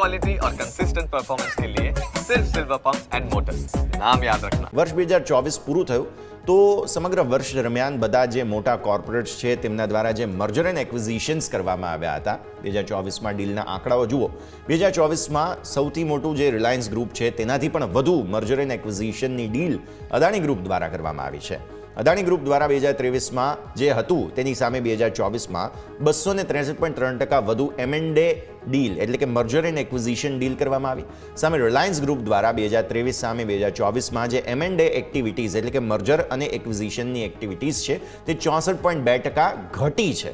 Quality और consistent performance के लिए सिर्फ सिल्वर पंप्स एंड मोटर्स नाम याद रखना વર્ષ બે હજાર ચોવીસ પૂરું થયું તો સમગ્ર વર્ષ દરમિયાન બધા જે મોટા કોર્પોરેટ્સ છે તેમના દ્વારા જે મર્જર એન્ડ એક્વિઝિશન્સ કરવામાં આવ્યા હતા બે હજાર ચોવીસમાં ડીલના આંકડાઓ જુઓ બે હજાર ચોવીસમાં સૌથી મોટું જે રિલાયન્સ ગ્રુપ છે તેનાથી પણ વધુ મર્જર એન્ડ એક્વિઝિશનની ડીલ અદાણી ગ્રુપ દ્વારા કરવામાં આવી છે અદાણી ગ્રુપ દ્વારા બે હજાર ત્રેવીસમાં જે હતું તેની સામે બે હજાર ચોવીસમાં બસો ને ત્રેસઠ પોઈન્ટ ત્રણ ટકા વધુ એમએનડે ડીલ એટલે કે મર્જર એન્ડ એક્વિઝિશન ડીલ કરવામાં આવી. સામે રિલાયન્સ ગ્રુપ દ્વારા બે હજાર ત્રેવીસ સામે બે હજાર ચોવીસમાં જે એમએનડે એક્ટિવિટીઝ એટલે કે મર્જર અને એક્વિઝિશનની એક્ટિવિટીઝ છે, તે ચોસઠ પોઈન્ટ બે ટકા ઘટી છે.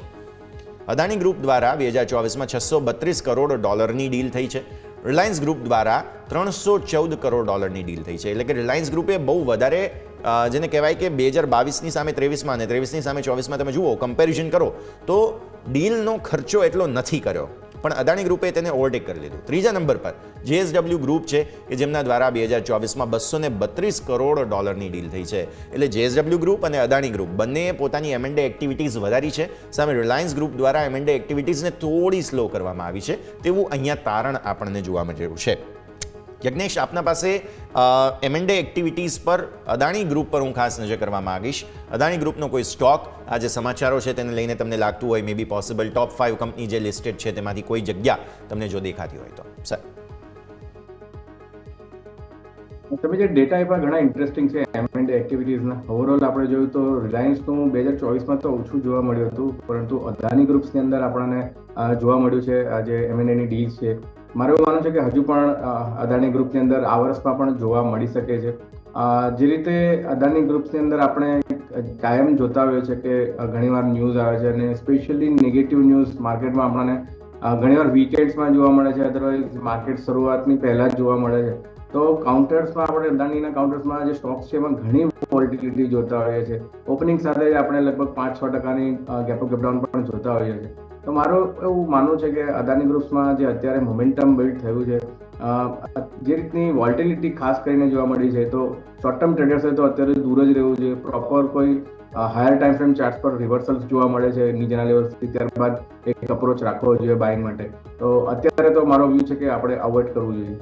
અદાણી ગ્રુપ દ્વારા બે હજાર ચોવીસમાં છસો બત્રીસ કરોડ ડોલરની ડીલ થઈ છે. રિલાયન્સ ગ્રુપ દ્વારા ત્રણસો ચૌદ કરોડ ડોલરની ડીલ થઈ છે. એટલે કે રિલાયન્સ ગ્રુપે બહુ વધારે જેને કહેવાય કે બે હજાર બાવીસની સામે ત્રેવીસમાં અને ત્રેવીસની સામે ચોવીસમાં તમે જુઓ કમ્પેરિઝન કરો, તો ડીલનો ખર્ચો એટલો નથી કર્યો. પણ અદાણી ગ્રુપે તેને ઓવરટેક કરી લીધું. ત્રીજા નંબર પર જેએસડબલ્યુ ગ્રુપ છે કે જેમના દ્વારા બે હજાર ચોવીસમાં બસો ને બત્રીસ કરોડ ડોલરની ડીલ થઈ છે. એટલે જેએસડબલ્યુ ગ્રુપ અને અદાણી ગ્રુપ બંનેએ પોતાની એમએનડે એક્ટિવિટીઝ વધારી છે. સામે રિલાયન્સ ગ્રુપ દ્વારા એમએનડે એક્ટિવિટીઝને થોડી સ્લો કરવામાં આવી છે. તેવું અહીંયા તારણ આપણને જોવા મળ્યું છે. યજ્ઞેશ, આપના પાસે એમએનડે એક્ટિવિટીઝ પર અદાણી ગ્રુપ પર હું ખાસ નજર કરવા માંગીશ. અદાણી ગ્રુપનો કોઈ સ્ટોક આ જે સમાચારો છે તેને લઈને તમને લાગતું હોય may be possible top five company જે લિસ્ટેડ છે તેમાંથી કોઈ જગ્યા તમને જો દેખાતી હોય તો. સર તમે જે ડેટા એ પણ ઘણા ઇન્ટરેસ્ટિંગ છે એમએન્ડ એક્ટિવિટીઝના ઓવરઓલ આપણે જોયું તો રિલાયન્સનું બે હજાર ચોવીસમાં તો ઓછું જોવા મળ્યું હતું, પરંતુ અદાની ગ્રુપ્સની અંદર આપણને જોવા મળ્યું છે, આ જે એમએનએની ડીલ્સ છે મારું માનવું છે કે હજુ પણ અદાણી ગ્રુપની અંદર આ વર્ષમાં પણ જોવા મળી શકે છે. જે રીતે અદાણી ગ્રુપ્સની અંદર આપણે કાયમ જોતા હોઈએ છે કે ઘણીવાર ન્યૂઝ આવે છે અને સ્પેશિયલી નેગેટિવ ન્યૂઝ માર્કેટમાં આપણને ઘણીવાર વીકેન્ડ્સમાં જોવા મળે છે અદરવાઇઝ માર્કેટ શરૂઆતની પહેલા જ જોવા મળે છે. તો કાઉન્ટર્સમાં આપણે, અદાણીના કાઉન્ટર્સમાં જે સ્ટોક્સ છે એમાં ઘણી વોલ્ટિલિટી જોતા હોઈએ છીએ. ઓપનિંગ સાથે જ આપણે લગભગ પાંચ છ ટકાની ગેપ ગેપડાઉન પણ જોતા હોઈએ છીએ. તો મારું એવું માનવું છે કે અદાની ગ્રુપ્સમાં જે અત્યારે મોમેન્ટમ બિલ્ડ થયું છે જે રીતની વોલ્ટિલિટી ખાસ કરીને જોવા મળી છે, તો શોર્ટ ટર્મ ટ્રેડર્સે તો અત્યારે દૂર જ રહેવું જોઈએ. પ્રોપર કોઈ હાયર ટાઈમ ફ્રેમ ચાર્ટ પર રિવર્સલ્સ જોવા મળે છે, નીચેના લેવલથી ત્યારબાદ એક અપ્રોચ રાખવો જોઈએ બાઇંગ માટે. તો અત્યારે તો મારો વ્યૂ છે કે આપણે અવોઇડ કરવું જોઈએ.